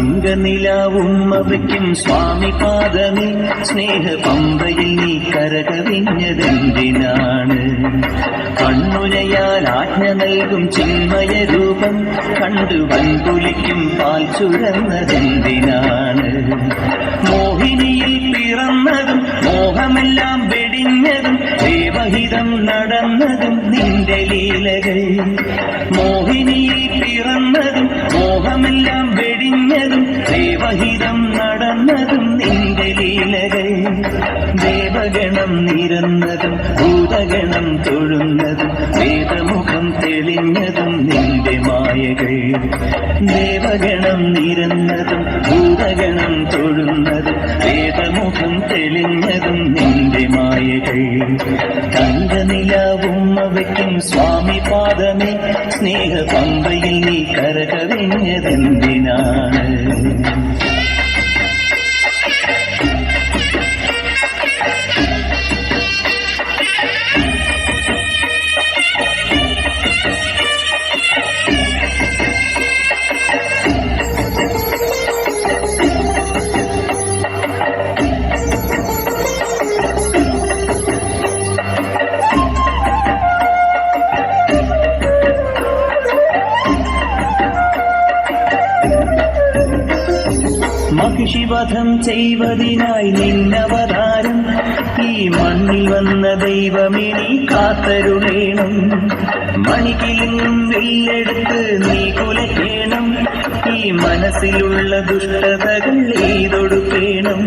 തങ്കനിലാവും അവയ്ക്കും സ്വാമി പാദമേ. സ്നേഹ പമ്പയിൽ നീ കരകവിഞ്ഞതെന്തിനാണ്? കണ്ണുനയാൽ ആജ്ഞ നൽകും ചിന്മയ രൂപം. കണ്ടു വൻകുലിക്കും പാൽ ചുരന്നതെന്തിനാണ്? മോഹിനിയിൽ പിറന്നതും മോഹമെല്ലാം വെടിഞ്ഞതും ദേവഹിതം നടന്നതും നിന്റെ ലീലകൾ. മോഹിനിയിൽ പിറന്നതും മോഹമെല്ലാം വെടിഞ്ഞതും ദേവഹിതം നടന്നതും നിന്റെ ലീലകൾ. ദേവഗണം നിരന്നതും ഭൂതഗണം തൊഴുന്നതും വേദമുഖം തെളിഞ്ഞതും നിന്റെ മായകൾ ദേവഗണം നിരന്നതും ഭൂതഗണം തൊഴുന്നതും വേദമുഖം തെളിഞ്ഞതും നിന്റെ മായകൾ തങ്കനിലാവും അവയ്ക്കും സ്വാമി പാദമേ. സ്നേഹ പമ്പയിൽ നീ കരകവിഞ്ഞതെന്തിനാണ്? മഹിഷിവധം ചെയ്വതിനായി നിന്നവതാരം ഈ മണ്ണിൽ വന്ന ദൈവമേ നീ കാത്തരുളേണം. മണികിലും വില്ലെടുത്ത് നീ കുലക്കേണം ഈ മനസ്സിലുള്ള ദുഷ്ടതകൾ എയ്തൊടുക്കേണം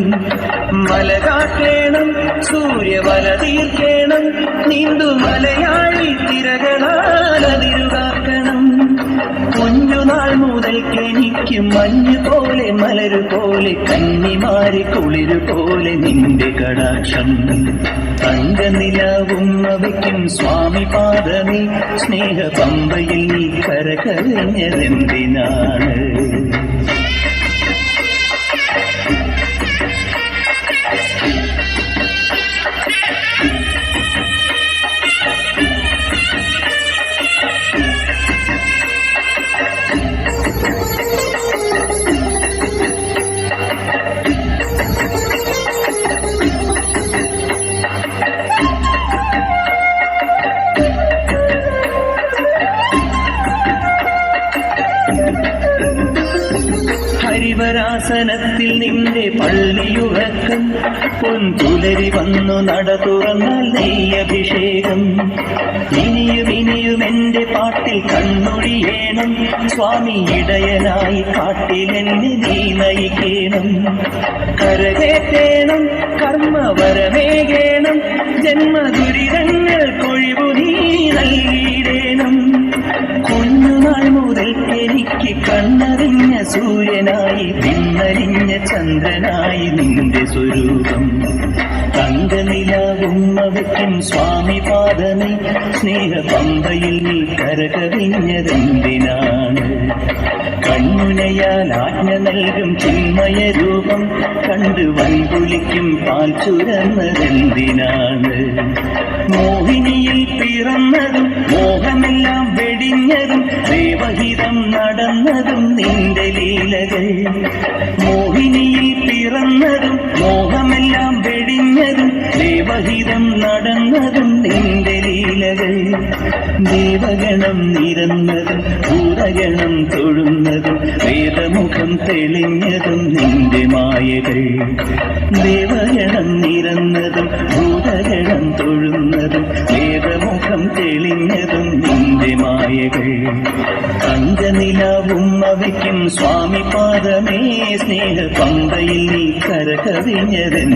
മല കാക്കേണം സൂര്യവല തീർക്കേണം. നീന്തു മലയാളി തിരകളാലതിരുകാക്കണം കുഞ്ഞുനാൾ മുതൽക്കെനിക്ക് മഞ്ഞ് പോലെ മലരു പോലെ കന്നി കന്നിമാരി കുളിര് പോലെ നിന്റെ കടാക്ഷം. തങ്കനിലാവും അവയ്ക്കും സ്വാമി പാദമേ സ്നേഹ പമ്പയിൽ നീ ഹരിവരാസനത്തിൽ നിന്റെ പള്ളിയുറക്കം പൊന്തുലരി വന്നു നട തുറന്ന നെയ്യഭിഷേകം. ഇനിയും ഇനിയും എന്റെ പാട്ടിൽ കണ്ണൊഴിയേണം സ്വാമി ഇടയനായി കാട്ടിലെന്നെ നീ നയിക്കേണം. കരകേറ്റേണം ജന്മ ദുരിതങ്ങൾ കൊഴിവു നീ നൽകിയിടേണം. കുഞ്ഞുനാൾ മുതൽ എനിക്ക് കണ്ണറിഞ്ഞ സൂര്യനായി പിന്നറിഞ്ഞ ചന്ദ്രനായി നിന്റെ സ്വരൂപം. തങ്കനിലാവും സ്വാമി പാദമേ. സ്നേഹ പമ്പയിൽ നീ കരകവിഞ്ഞതെന്തിനാണ്? കണ്ണുനയാൽ ആജ്ഞ നൽകും ചിന്മയ രൂപം കണ്ടു വൻകുളിക്കും പാൽ ചുരന്നതെന്തിനാണ്? മോഹിനിയിൽ പിറന്നതും മോഹമെല്ലാം വെടിഞ്ഞതും ദേവഹിതം നടന്നതും നിന്റെ ലീലകൾ. മോഹിനിയിൽ പിറന്നതും മോഹമെല്ലാം വെടിഞ്ഞതും ദേവഹിതം നടന്നതും നിന്റെ ലീലകൾ ദേവഗണം നിരന്നതും ഭൂതഗണം തൊഴുന്നതും വേദമുഖം തെളിഞ്ഞതും നിന്റെ മായകൾ. ദേവഗണം നിരന്നതും ഭൂതഗണം തൊഴുന്നതും വേദമുഖം തെളിഞ്ഞതും നിന്റെ മായകൾ. തങ്കനിലാവും അവയ്ക്കും സ്വാമി പാദമേ സ്നേഹ പമ്പയിൽ നീ കരകവിഞ്ഞതെന്തിനാണ്?